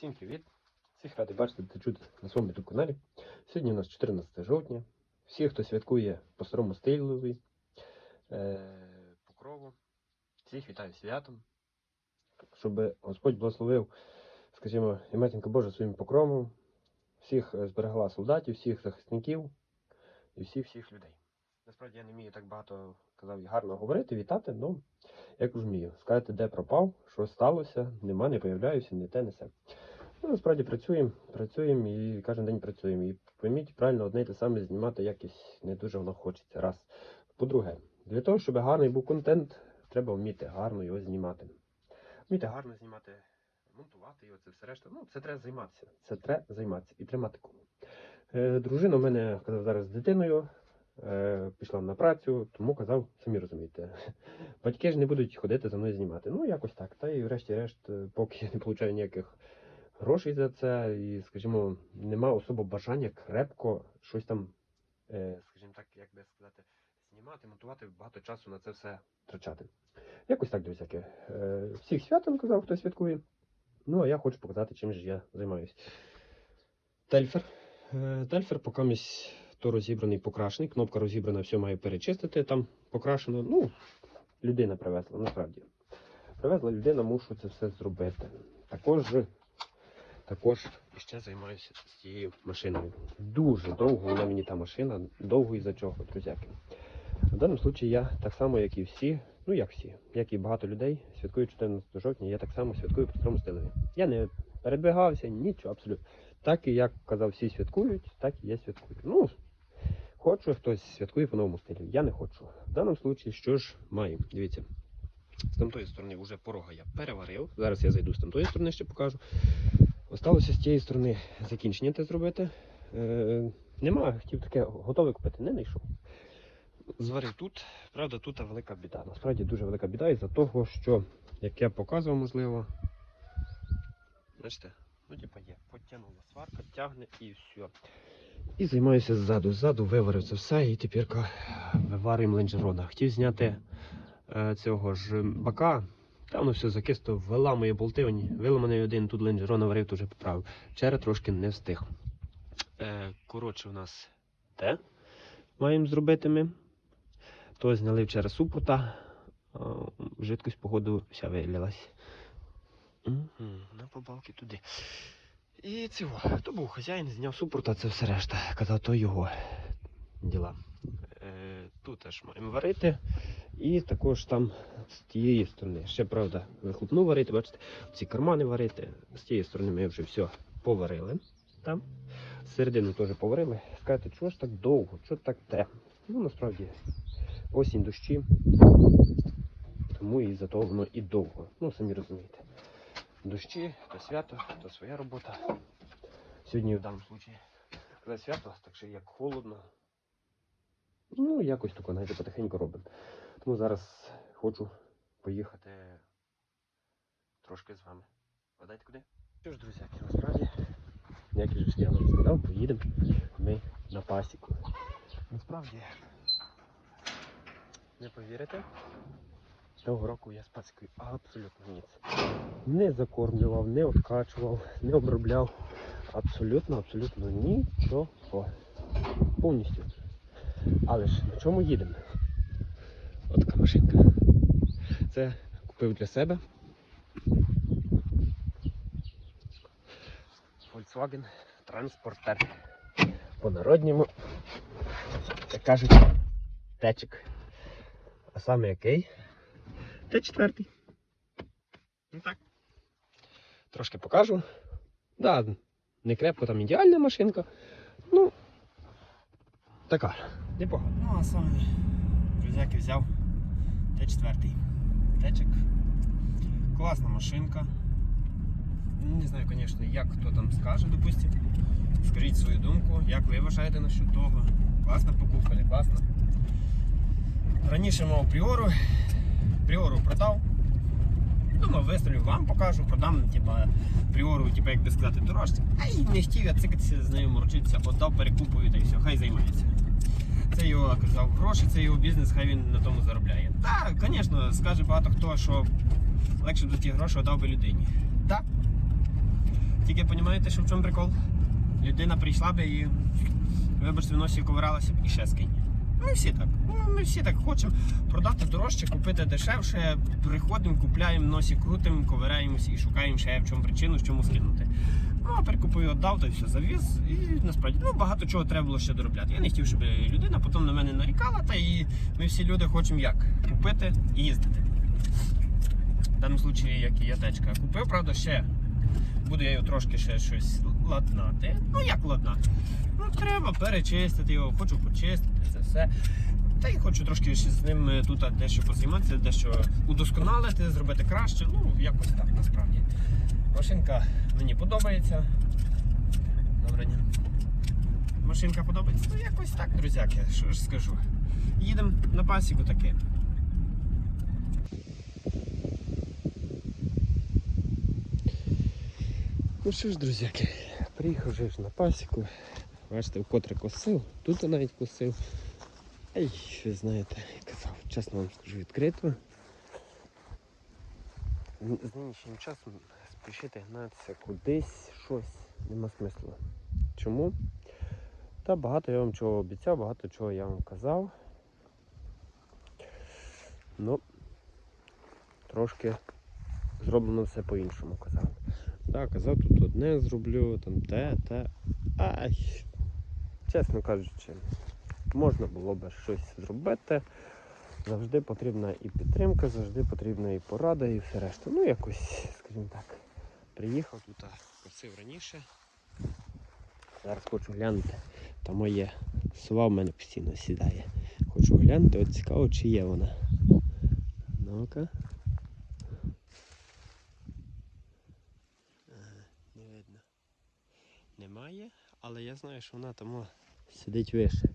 Всім привіт! Всіх радий бачити та чути на своєму youtube каналі. Сьогодні у нас 14 жовтня. Всі, хто святкує по старому стилові, е, покрову, всіх вітаю святом. Щоб Господь благословив, скажімо, і матінка Божа своїм покровом, всіх зберегла солдатів, всіх захисників і всіх-всіх людей. Насправді я не вмію так багато казав гарно говорити, вітати, але як вмію. Сказати, де пропав, що сталося, нема, не появляюся, не те, не се. Ну, насправді працюємо, працюємо і кожен день працюємо. І пойміть правильно одне й те саме знімати якось не дуже воно хочеться. Раз. По-друге, для того, щоб гарний був контент, треба вміти гарно його знімати. Вміти гарно знімати, монтувати його, це все решта. Ну, це треба займатися. Це треба займатися і тримати кому. Е, дружина в мене казав зараз з дитиною. Е, пішла на працю, тому казав, самі розумієте, батьки ж не будуть ходити за мною знімати. Ну, якось так. Та і врешті-решт, е, поки я не получаю ніяких грошей за це, і, скажімо, нема особо бажання крепко щось там, е, скажімо так, як би сказати, знімати, монтувати, багато часу на це все втрачати. Якось так, друзяки. Е, всіх святом казав, хто святкує. Ну, а я хочу показати, чим же я займаюсь. Тельфер. Е, Тельфер поки місь то розібраний, покрашений. Кнопка розібрана, все маю перечистити. Там покрашено. Ну, людина привезла, насправді. Привезла людина, мушу це все зробити. Також, також ще займаюся цією машиною. Дуже довго вона мені та машина, довго і за чого, друзяки. В даному випадку я так само, як і всі, ну як всі, як і багато людей, святкую 14 жовтня, я так само святкую по старому стилеві. Я не передвигався, нічого абсолютно. Так і як казав, всі святкують, так і я святкую. Ну, хочу, хтось святкує по новому стилю. Я не хочу. В даному випадку, що ж маю? Дивіться. З тамтої сторони вже порога я переварив. Зараз я зайду з тамтої сторони, ще покажу. Осталося з тієї сторони закінчення те зробити. Е, нема, хотів таке готове купити, не знайшов. Зварив тут. Правда, тут велика біда. Насправді дуже велика біда із-за того, що, як я показував, можливо. Бачите, ну типа є, потягнула сварка, тягне і все. І займаюся ззаду. Ззаду виварив це все і тепер виварюємо лонжерона. Хотів зняти е, цього ж бака. Та воно все закисто, виламує болти, виламаний один, тут лонжерона варив, то вже поправив. Вчора трошки не встиг. Е, коротше, у нас те маємо зробити ми. То зняли вчора супрута. Е, жидкость, походу, вся вилилась. На побалки туди. І цього, то був хазяїн, зняв супрута, це все решта. Казав, то його діла. Е, тут теж маємо варити. І також там з тієї сторони. Ще, правда, вихлопну варити, бачите, ці кармани варити. З тієї сторони ми вже все поварили. Там. Середину теж поварили. Скажете, чого ж так довго, чого так те? Ну, насправді, осінь дощі. Тому і за того воно і довго. Ну, самі розумієте. Дощі, то свято, то своя робота. Сьогодні в даному випадку коли свято, так що як холодно. Ну, якось тако, знаєте, потихеньку робимо. Тому зараз хочу поїхати трошки з вами. Гадайте куди? Що ж, друзі, насправді, як же я вам сказав, поїдемо ми на пасіку. Насправді, не повірите, того року я з пасікою абсолютно ніц. Не закормлював, не откачував, не обробляв. Абсолютно, абсолютно нічого. Повністю. Але ж на чому їдемо? От така машинка. Це купив для себе. Volkswagen Transporter. По народньому, як кажуть, течик. А саме який? Т4. Ну так. Трошки покажу. Да, не крепко там ідеальна машинка. Ну, така. Непогано. Ну, а саме, друзяки, взяв Т4. Течик. Класна машинка. Ну, Не знаю, звісно, як хто там скаже, допустим. Скажіть свою думку, як ви вважаєте насчет того. Класна покупка, не класна. Раніше мав пріору, пріору продав. Думав, виставлю вам покажу, продам, типа, пріору, типа, як би сказати, дорожче. А й не хотів я цикатися з нею морочитися, отдав, перекупую та й все, хай займається. Це його казав гроші, це його бізнес, хай він на тому заробляє. Так, звісно, скаже багато хто, що легше б ті гроші отдав би людині. Так. Тільки розумієте, що в чому прикол? Людина прийшла би і, вибачте, в носі ковиралася б і ще скинь. Ми всі так. Ну, Ми всі так хочемо продати дорожче, купити дешевше. Приходимо, купляємо, носі крутимо, ковираємося і шукаємо ще в чому причину, в чому скинути. Ну, а перекупив, віддав, й все завіз. І насправді ну, багато чого треба було ще доробляти. Я не хотів, щоб людина потім на мене нарікала, та і ми всі люди хочемо як? Купити і їздити. В даному випадку, як і я течка. Купив, правда, ще. Буду я його трошки ще щось ладнати. Ну як ладнати? Ну треба перечистити його, хочу почистити це все. Та й хочу трошки ще з ним е, тут дещо позайматися, дещо удосконалити, зробити краще. Ну, якось так насправді. Машинка мені подобається. Добре, ні. Машинка подобається. Ну якось так, друзяки, що ж скажу. Їдемо на пасіку таки. Ну що ж, друзяки, приїхав вже ж на пасіку. Бачите, вкотре косив, тут навіть косив. Ей, ви знаєте, казав, чесно вам скажу відкрито. З нинішнім часом спішити гнатися кудись, щось нема смислу. Чому? Та багато я вам чого обіцяв, багато чого я вам казав. Ну, трошки зроблено все по-іншому казав. Так, казав, тут одне зроблю, там те, те. Ай, чесно кажучи, можна було би щось зробити. Завжди потрібна і підтримка, завжди потрібна і порада, і все решта. Ну, якось, скажімо так, приїхав тут, косив раніше. Зараз хочу глянути. Там моє сова в мене постійно сідає. Хочу глянути, от цікаво, чи є вона. Ну-ка. Не видно. Немає, але я знаю, що вона там сидить вище.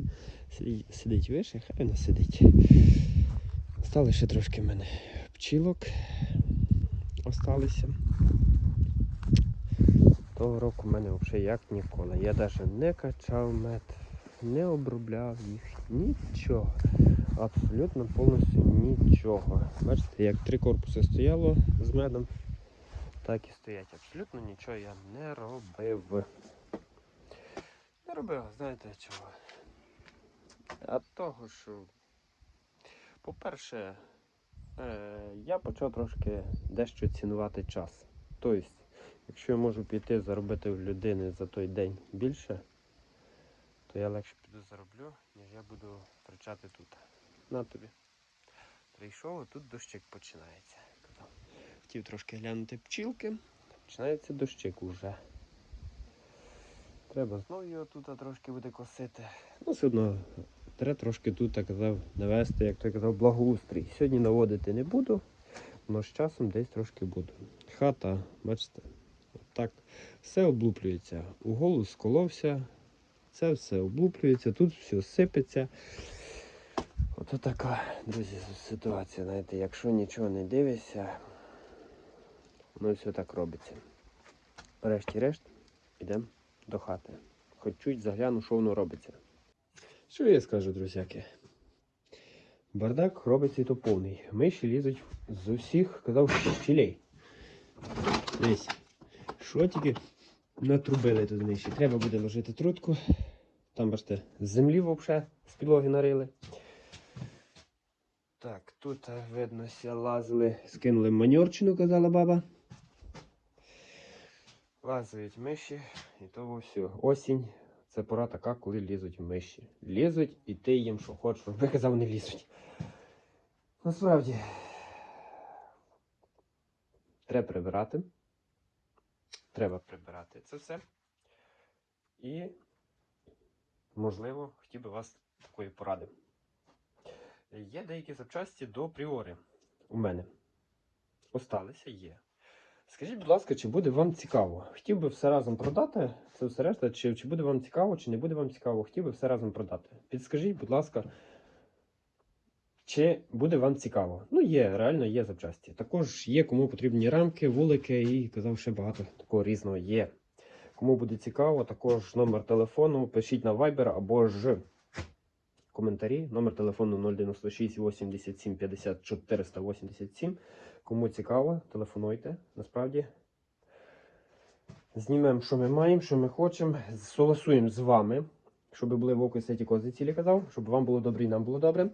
Сидить, сидить вище, хай вона сидить. Стали ще трошки в мене пчілок. Осталися. Того року в мене взагалі як ніколи. Я навіть не качав мед, не обробляв їх, нічого. Абсолютно повністю нічого. Бачите, як три корпуси стояло з медом, так і стоять. Абсолютно нічого я не робив. Не робив, знаєте чого? А того, що, по-перше, е, я почав трошки дещо цінувати час. Тобто, якщо я можу піти заробити в людини за той день більше, то я легше піду зароблю, ніж я буду втрачати тут. На тобі. Прийшов, а тут дощик починається. Хотів трошки глянути пчілки. Починається дощик уже. Треба знову його тут трошки буде косити. Ну, все одно треба трошки тут так казав, навести, як той казав, благоустрій. Сьогодні наводити не буду, але з часом десь трошки буду. Хата, бачите, так, все облуплюється. Угол сколовся, це все облуплюється, тут все сипеться. Ото така, друзі, ситуація. Знаєте, якщо нічого не дивишся, воно все так робиться. Врешті-решт, йдемо до хати. Хоч чуть загляну, що воно робиться. Що я скажу, друзяки? Бардак робиться і то повний. Миші лізуть з усіх, казав, щілей. Дивись, що тільки натрубили тут миші. Треба буде ложити трутку. Там, бачите, землі взагалі з підлоги нарили. Так, тут е, видно, лазили, скинули маньорчину, казала баба. Лазають миші, і то все. Осінь. Це пора така, коли лізуть миші. Лізуть і ти їм що хочеш, ви казав, не лізуть. Насправді треба прибирати. Треба прибирати це все. І, можливо, хотів би вас такої поради. Є деякі запчасті до пріори у мене. Осталися є. Скажіть, будь ласка, чи буде вам цікаво? Хотів би все разом продати, це все решта, чи, чи буде вам цікаво, чи не буде вам цікаво, хотів би все разом продати. Підскажіть, будь ласка, чи буде вам цікаво? Ну, є, реально є запчасті. Також є, кому потрібні рамки, вулики і казав, ще багато такого різного є. Кому буде цікаво, також номер телефону, пишіть на Viber або ж коментарі. Номер телефону 096 87 50 487. Кому цікаво, телефонуйте. Насправді Знімемо, що ми маємо, що ми хочемо. Солосуємо з вами, щоб були в око сеті кози цілі казав, щоб вам було добре і нам було добре.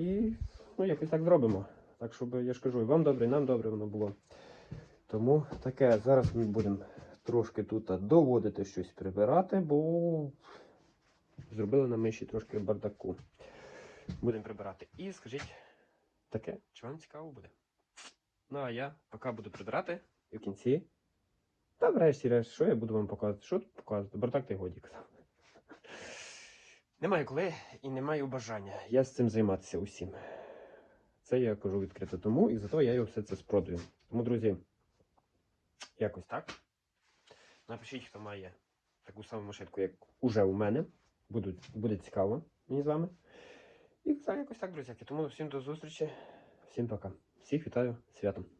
І ну, якось так зробимо. Так, щоб я ж кажу, і вам добре, і нам добре воно було. Тому таке, зараз ми будемо трошки тут доводити щось прибирати, бо зробили на миші трошки бардаку. Будемо прибирати. І скажіть таке, чи вам цікаво буде? Ну а я поки буду прибирати і в кінці. Та врешті решт, що я буду вам показувати? Що тут показувати? Бардак ти годі казав. Немає коли і немає бажання. Я з цим займатися усім. Це я кажу відкрито тому, і зато я його все це спродаю. Тому, друзі, якось так. Напишіть, хто має таку саму машинку, як уже у мене. Буду, буде цікаво мені з вами. І так, якось так, друзяки. Тому всім до зустрічі. Всім пока. Всіх вітаю святом.